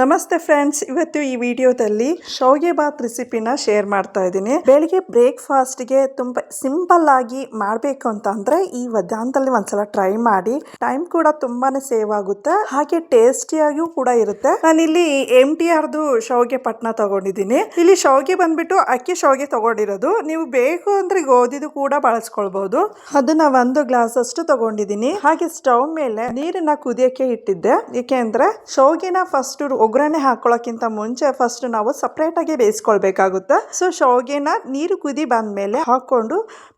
ನಮಸ್ತೆ ಫ್ರೆಂಡ್ಸ್, ಇವತ್ತು ಈ ವಿಡಿಯೋದಲ್ಲಿ ಶಾವಿಗೆ ಬಾತ್ ರೆಸಿಪಿನ ಶೇರ್ ಮಾಡ್ತಾ ಇದ್ದೀನಿ. ಬೆಳಿಗ್ಗೆ ಬ್ರೇಕ್ಫಾಸ್ಟ್ಗೆ ತುಂಬ ಸಿಂಪಲ್ ಆಗಿ ಮಾಡಬೇಕು ಅಂತ ಅಂದ್ರೆ ಈ ವಿಧಾನದಲ್ಲಿ ಒಂದ್ಸಲ ಟ್ರೈ ಮಾಡಿ. ಟೈಮ್ ಕೂಡ ತುಂಬಾನೇ ಸೇವ್ ಆಗುತ್ತೆ. ಹಾಗೆ ಟೇಸ್ಟಿಯಾಗಿಯೂ ಕೂಡ ಇರುತ್ತೆ. ನಾನಿಲ್ಲಿ ಎಂ ಟಿ ಆರ್ದು ಶಾವಿಗೆ ಪಟ್ನ ತಗೊಂಡಿದ್ದೀನಿ. ಇಲ್ಲಿ ಶಾವಿಗೆ ಬಂದ್ಬಿಟ್ಟು ಅಕ್ಕಿ ಶಾವಿಗೆ ತಗೊಂಡಿರೋದು. ನೀವು ಬೇಕು ಅಂದ್ರೆ ಗೋಧಿದು ಕೂಡ ಬಳಸ್ಕೊಳ್ಬಹುದು ಅದನ್ನ ಒಂದು ಗ್ಲಾಸ್ ಅಷ್ಟು ತಗೊಂಡಿದ್ದೀನಿ. ಹಾಗೆ ಸ್ಟವ್ ಮೇಲೆ ನೀರನ್ನ ಕುದಿಯಕ್ಕೆ ಇಟ್ಟಿದ್ದೆ. ಏಕೆಂದ್ರೆ ಶಾವಿಗೆನ ಫಸ್ಟ್ ಒಗ್ಗರಣೆ ಹಾಕೊಳ್ಳೋಕ್ಕಿಂತ ಮುಂಚೆ ಫಸ್ಟ್ ನಾವು ಸಪ್ರೇಟಾಗಿ ಬೇಯಿಸ್ಕೊಳ್ಬೇಕಾಗುತ್ತೆ. ಸೊ ಶಾವಿಗೆನ ನೀರು ಕುದಿ ಬಂದ ಮೇಲೆ ಹಾಕ್ಕೊಂಡು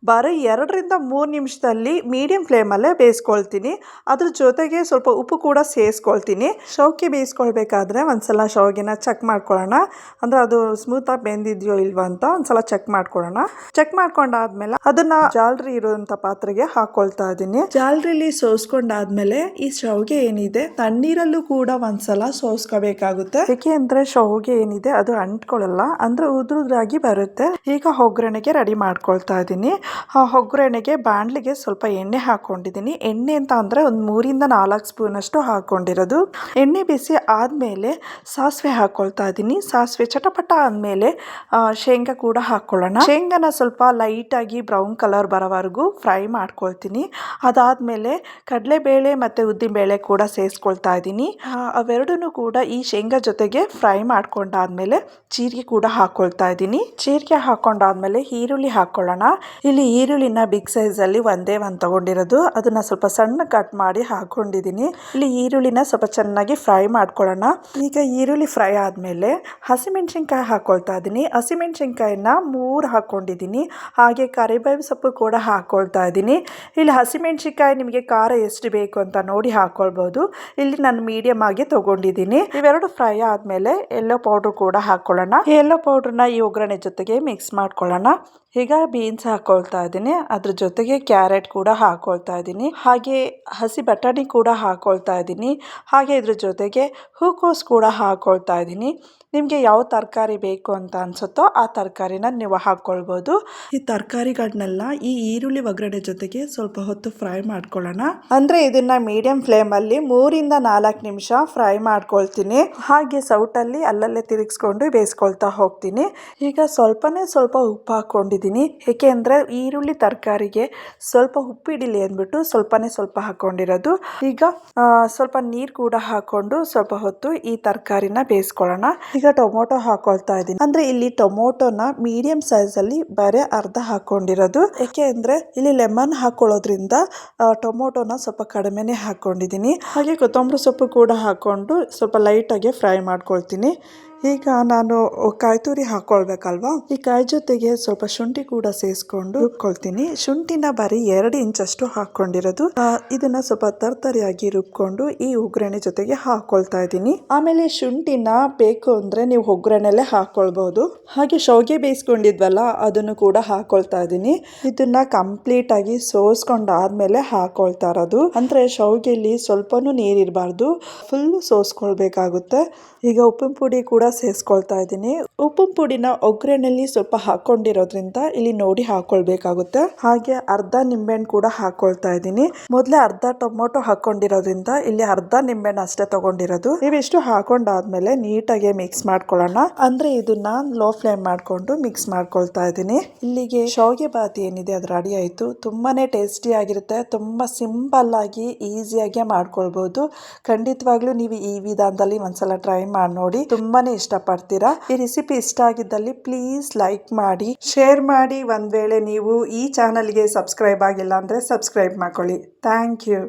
ಬರೀ ಎರಡರಿಂದ ಮೂರು ನಿಮಿಷದಲ್ಲಿ ಮೀಡಿಯಂ ಫ್ಲೇಮಲ್ಲೇ ಬೇಯಿಸ್ಕೊಳ್ತೀನಿ. ಅದ್ರ ಜೊತೆಗೆ ಸ್ವಲ್ಪ ಉಪ್ಪು ಕೂಡ ಸೇರಿಸ್ಕೊಳ್ತೀನಿ ಶಾವಿಗೆ ಬೇಯಿಸ್ಕೊಳ್ಬೇಕಾದ್ರೆ ಒಂದ್ಸಲ ಶಾವಿಗೆನ ಚೆಕ್ ಮಾಡ್ಕೊಳ್ಳೋಣ. ಅಂದ್ರೆ ಅದು ಸ್ಮೂತಾಗಿ ಬೆಂದಿದೆಯೋ ಇಲ್ವಾ ಅಂತ ಒಂದ್ಸಲ ಚೆಕ್ ಮಾಡ್ಕೊಳ್ಳೋಣ. ಚೆಕ್ ಮಾಡ್ಕೊಂಡಾದ್ಮೇಲೆ ಅದನ್ನ ಜಾಲ್ರಿ ಇರುವಂತ ಪಾತ್ರೆಗೆ ಹಾಕೊಳ್ತಾ ಇದ್ದೀನಿ. ಜಾಲ್ರಿಲಿ ಸೋಸ್ಕೊಂಡಾದ್ಮೇಲೆ ಈ ಶಾವಿಗೆ ಏನಿದೆ? ತಣ್ಣೀರಲ್ಲೂ ಕೂಡ ಒಂದ್ಸಲ ಸೋಸ್ಕೋಬೇಕಾಗುತ್ತೆ ಏಕೆ ಅಂದ್ರೆ ಶಾವಿಗೆ ಏನಿದೆ ಅದು ಅಂಟ್ಕೊಳ್ಳಲ್ಲ, ಅಂದ್ರೆ ಉದ್ರುದ್ರಾಗಿ ಬರುತ್ತೆ. ಈಗ ಒಗ್ಗರಣೆಗೆ ರೆಡಿ ಮಾಡ್ಕೊಳ್ತಾ ಇದ್ದೀನಿ ಆ ಒಗ್ಗರಣೆಗೆ ಬಾಣಲಿಗೆ ಸ್ವಲ್ಪ ಎಣ್ಣೆ ಹಾಕೊಂಡಿದ್ದೀನಿ ಎಣ್ಣೆ ಅಂತ ಅಂದ್ರೆ ಒಂದು ಮೂರಿಂದ ನಾಲ್ಕು ಸ್ಪೂನ್ ಅಷ್ಟು ಹಾಕೊಂಡಿರೋದು. ಎಣ್ಣೆ ಬಿಸಿ ಆದ್ಮೇಲೆ ಸಾಸಿವೆ ಹಾಕೊಳ್ತಾ ಇದ್ದೀನಿ ಸಾಸಿವೆ ಚಟಪಟ ಆದ್ಮೇಲೆ ಶೇಂಗಾ ಕೂಡ ಹಾಕೊಳ್ಳೋಣ. ಶೇಂಗಾನ ಸ್ವಲ್ಪ ಲೈಟ್ ಆಗಿ ಬ್ರೌನ್ ಕಲರ್ ಬರೋವರೆಗೂ ಫ್ರೈ ಮಾಡ್ಕೊಳ್ತೀನಿ. ಅದಾದ್ಮೇಲೆ ಕಡಲೆಬೇಳೆ ಮತ್ತೆ ಉದ್ದಿನಬೇಳೆ ಕೂಡ ಸೇರಿಸ್ಕೊಳ್ತಾ ಇದ್ದೀನಿ ಅವೆರಡೂ ಕೂಡ ಈ ಶೇಂಗಾ ಜೊತೆಗೆ ಫ್ರೈ ಮಾಡ್ಕೊಂಡಾದ್ಮೇಲೆ ಜೀರಿಗೆ ಕೂಡ ಹಾಕೊಳ್ತಾ ಇದ್ದೀನಿ. ಜೀರಿಗೆ ಹಾಕೊಂಡಾದ್ಮೇಲೆ ಈರುಳ್ಳಿ ಹಾಕೊಳ್ಳೋಣ. ಇಲ್ಲಿ ಈರುಳ್ಳಿನ ಬಿಗ್ ಅಲ್ಲಿ ಒಂದೇ ಒಂದು ತಗೊಂಡಿರೋದು. ಅದನ್ನ ಸ್ವಲ್ಪ ಸಣ್ಣ ಕಟ್ ಮಾಡಿ ಹಾಕೊಂಡಿದ್ದೀನಿ. ಇಲ್ಲಿ ಈರುಳ್ಳಿನ ಸ್ವಲ್ಪ ಚೆನ್ನಾಗಿ ಫ್ರೈ ಮಾಡ್ಕೊಳ್ಳೋಣ. ಈಗ ಈರುಳ್ಳಿ ಫ್ರೈ ಆದ್ಮೇಲೆ ಹಸಿಮೆಣಸಿನ್ಕಾಯಿ ಹಾಕೊಳ್ತಾ ಇದ್ದೀನಿ. ಹಸಿಮೆಣಸಿನ್ಕಾಯಿನ ಮೂರು ಹಾಕೊಂಡಿದ್ದೀನಿ. ಹಾಗೆ ಕರಿಬೇವು ಸೊಪ್ಪು ಕೂಡ ಹಾಕೊಳ್ತಾ ಇದ್ದೀನಿ. ಇಲ್ಲಿ ಹಸಿಮೆಣಸಿನ್ಕಾಯಿ ನಿಮಗೆ ಖಾರ ಎಷ್ಟು ಬೇಕು ಅಂತ ನೋಡಿ ಹಾಕೊಳ್ಬಹುದು ಇಲ್ಲಿ ನಾನು ಮೀಡಿಯಂ ಆಗಿ ತಗೊಂಡಿದ್ದೀನಿ. ಫ್ರೈ ಆದಮೇಲೆ ಎಲ್ಲೋ ಪೌಡ್ರು ಕೂಡ ಹಾಕ್ಕೊಳ್ಳೋಣ. ಎಲ್ಲೋ ಪೌಡ್ರನ್ನ ಈ ಒಗ್ಗರಣೆ ಜೊತೆಗೆ ಮಿಕ್ಸ್ ಮಾಡ್ಕೊಳ್ಳೋಣ. ಈಗ ಬೀನ್ಸ್ ಹಾಕ್ಕೊಳ್ತಾ ಇದ್ದೀನಿ. ಅದ್ರ ಜೊತೆಗೆ ಕ್ಯಾರೆಟ್ ಕೂಡ ಹಾಕ್ಕೊಳ್ತಾ ಇದ್ದೀನಿ. ಹಾಗೆ ಹಸಿ ಬಟಾಣಿ ಕೂಡ ಹಾಕ್ಕೊಳ್ತಾ ಇದ್ದೀನಿ. ಹಾಗೆ ಇದ್ರ ಜೊತೆಗೆ ಹೂಕೋಸ್ ಕೂಡ ಹಾಕ್ಕೊಳ್ತಾ ಇದ್ದೀನಿ. ನಿಮಗೆ ಯಾವ ತರಕಾರಿ ಬೇಕು ಅಂತ ಅನ್ಸುತ್ತೋ ಆ ತರಕಾರಿನ ನೀವು ಹಾಕ್ಕೊಳ್ಬೋದು ಈ ತರಕಾರಿಗಳನ್ನೆಲ್ಲ ಈ ಈರುಳ್ಳಿ ಒಗ್ಗರಣೆ ಜೊತೆಗೆ ಸ್ವಲ್ಪ ಹೊತ್ತು ಫ್ರೈ ಮಾಡ್ಕೊಳ್ಳೋಣ. ಅಂದರೆ ಇದನ್ನು ಮೀಡಿಯಂ ಫ್ಲೇಮಲ್ಲಿ ಮೂರಿಂದ ನಾಲ್ಕು ನಿಮಿಷ ಫ್ರೈ ಮಾಡ್ಕೊಳ್ತೀನಿ. ಹಾಗೆ ಸೌಟಲ್ಲಿ ಅಲ್ಲಲ್ಲೇ ತಿರುಗಿಸ್ಕೊಂಡು ಬೇಯಿಸ್ಕೊಳ್ತಾ ಹೋಗ್ತೀನಿ. ಈಗ ಸ್ವಲ್ಪನೇ ಸ್ವಲ್ಪ ಉಪ್ಪು ಹಾಕೊಂಡಿದ್ದೀನಿ ಏಕೆ ಅಂದರೆ ಈರುಳ್ಳಿ ತರಕಾರಿಗೆ ಸ್ವಲ್ಪ ಉಪ್ಪು ಹಿಡಿಲಿ ಅಂದ್ಬಿಟ್ಟು ಸ್ವಲ್ಪನೇ ಸ್ವಲ್ಪ ಹಾಕೊಂಡಿರೋದು. ಈಗ ಸ್ವಲ್ಪ ನೀರು ಕೂಡ ಹಾಕೊಂಡು ಸ್ವಲ್ಪ ಹೊತ್ತು ಈ ತರಕಾರಿನ ಬೇಯಿಸ್ಕೊಳ್ಳೋಣ. ಈಗ ಟೊಮೊಟೊ ಹಾಕೊಳ್ತಾ ಇದ್ದೀನಿ. ಅಂದರೆ ಇಲ್ಲಿ ಟೊಮೊಟೊನ ಮೀಡಿಯಂ ಸೈಜಲ್ಲಿ ಬರೀ ಅರ್ಧ ಹಾಕೊಂಡಿರೋದು. ಏಕೆ ಅಂದರೆ ಇಲ್ಲಿ ಲೆಮನ್ ಹಾಕೊಳ್ಳೋದ್ರಿಂದ ಟೊಮೊಟೊನ ಸ್ವಲ್ಪ ಕಡಿಮೆನೆ ಹಾಕ್ಕೊಂಡಿದ್ದೀನಿ ಹಾಗೆ ಕೊತ್ತಂಬರಿ ಸೊಪ್ಪು ಕೂಡ ಹಾಕೊಂಡು ಸ್ವಲ್ಪ ಲೈಟಾಗಿ ಫ್ರೈ ಮಾಡ್ಕೊಳ್ತೀನಿ. ಈಗ ನಾನು ಕಾಯ್ತುರಿ ಹಾಕೊಳ್ಬೇಕಲ್ವಾ? ಈ ಕಾಯಿ ಜೊತೆಗೆ ಸ್ವಲ್ಪ ಶುಂಠಿ ಕೂಡ ಸೇರಿಸ್ಕೊಂಡು ರುಬ್ಕೊಳ್ತೀನಿ. ಶುಂಠಿನ ಬರೀ ಎರಡು ಇಂಚಷ್ಟು ಹಾಕೊಂಡಿರೋದು ಇದನ್ನ ಸ್ವಲ್ಪ ತರ್ತರಿಯಾಗಿ ರುಬ್ಕೊಂಡು ಈ ಒಗ್ಗರಣೆ ಜೊತೆಗೆ ಹಾಕೊಳ್ತಾ ಇದ್ದೀನಿ. ಆಮೇಲೆ ಶುಂಠಿನ ಬೇಕು ಅಂದ್ರೆ ನೀವು ಒಗ್ಗರಣೆಲೆ ಹಾಕೊಳ್ಬಹುದು ಹಾಗೆ ಶೌಗೆ ಬೇಯಿಸ್ಕೊಂಡಿದ್ವಲ್ಲ, ಅದನ್ನು ಕೂಡ ಹಾಕೊಳ್ತಾ ಇದ್ದೀನಿ. ಇದನ್ನ ಕಂಪ್ಲೀಟ್ ಆಗಿ ಸೋಸ್ಕೊಂಡಾದ್ಮೇಲೆ ಹಾಕೊಳ್ತಾ ಇರೋದು. ಅಂದ್ರೆ ಶೌಗೆಲಿ ಸ್ವಲ್ಪನೂ ನೀರಿರಬಾರ್ದು. ಫುಲ್ ಸೋಸ್ಕೊಳ್ಬೇಕಾಗುತ್ತೆ. ಈಗ ಉಪ್ಪಿನ ಪುಡಿ ಕೂಡ ಸೇರಿಸ್ಕೊಳ್ತಾ ಇದ್ದೀನಿ. ಉಪ್ಪು ಪುಡಿನ ಒಗ್ಗರಣೆಯಲ್ಲಿ ಸ್ವಲ್ಪ ಹಾಕೊಂಡಿರೋದ್ರಿಂದ ಇಲ್ಲಿ ನೋಡಿ ಹಾಕೊಳ್ಬೇಕಾಗುತ್ತೆ. ಹಾಗೆ ಅರ್ಧ ನಿಂಬೆಹಣ್ಣು ಕೂಡ ಹಾಕೊಳ್ತಾ ಇದ್ದೀನಿ. ಮೊದಲೇ ಅರ್ಧ ಟೊಮೊಟೊ ಹಾಕೊಂಡಿರೋದ್ರಿಂದ ಇಲ್ಲಿ ಅರ್ಧ ನಿಂಬೆಹಣ್ಣು ಅಷ್ಟೇ ತಗೊಂಡಿರೋದು. ಇವಿಷ್ಟು ಹಾಕೊಂಡಾದ್ಮೇಲೆ ನೀಟಾಗಿ ಮಿಕ್ಸ್ ಮಾಡ್ಕೊಳ್ಳೋಣ. ಅಂದ್ರೆ ಇದನ್ನ ಲೋ ಫ್ಲೇಮ್ ಮಾಡ್ಕೊಂಡು ಮಿಕ್ಸ್ ಮಾಡ್ಕೊಳ್ತಾ ಇದ್ದೀನಿ. ಇಲ್ಲಿಗೆ ಶಾವಿಗೆ ಬಾತ್ ಏನಿದೆ ಅದು ರೆಡಿ ಆಯ್ತು. ತುಂಬಾನೇ ಟೇಸ್ಟಿ ಆಗಿರುತ್ತೆ. ತುಂಬಾ ಸಿಂಪಲ್ ಆಗಿ ಈಸಿಯಾಗಿ ಮಾಡ್ಕೊಳ್ಬಹುದು ಖಂಡಿತವಾಗ್ಲೂ ನೀವು ಈ ವಿಧಾನದಲ್ಲಿ ಒಂದ್ಸಲ ಟ್ರೈ ಮಾಡಿ ನೋಡಿ. ತುಂಬಾನೇ ಇಷ್ಟಪಡ್ತೀರಾ? ಈ ರೆಸಿಪಿ ಇಷ್ಟ ಆಗಿದ್ದಲ್ಲಿ ಪ್ಲೀಸ್ ಲೈಕ್ ಮಾಡಿ ಶೇರ್ ಮಾಡಿ. ಒಂದ್ ವೇಳೆ ನೀವು ಈ ಚಾನಲ್ಗೆ ಸಬ್ಸ್ಕ್ರೈಬ್ ಆಗಿಲ್ಲ ಅಂದ್ರೆ ಸಬ್ಸ್ಕ್ರೈಬ್ ಮಾಡ್ಕೊಳ್ಳಿ. Thank you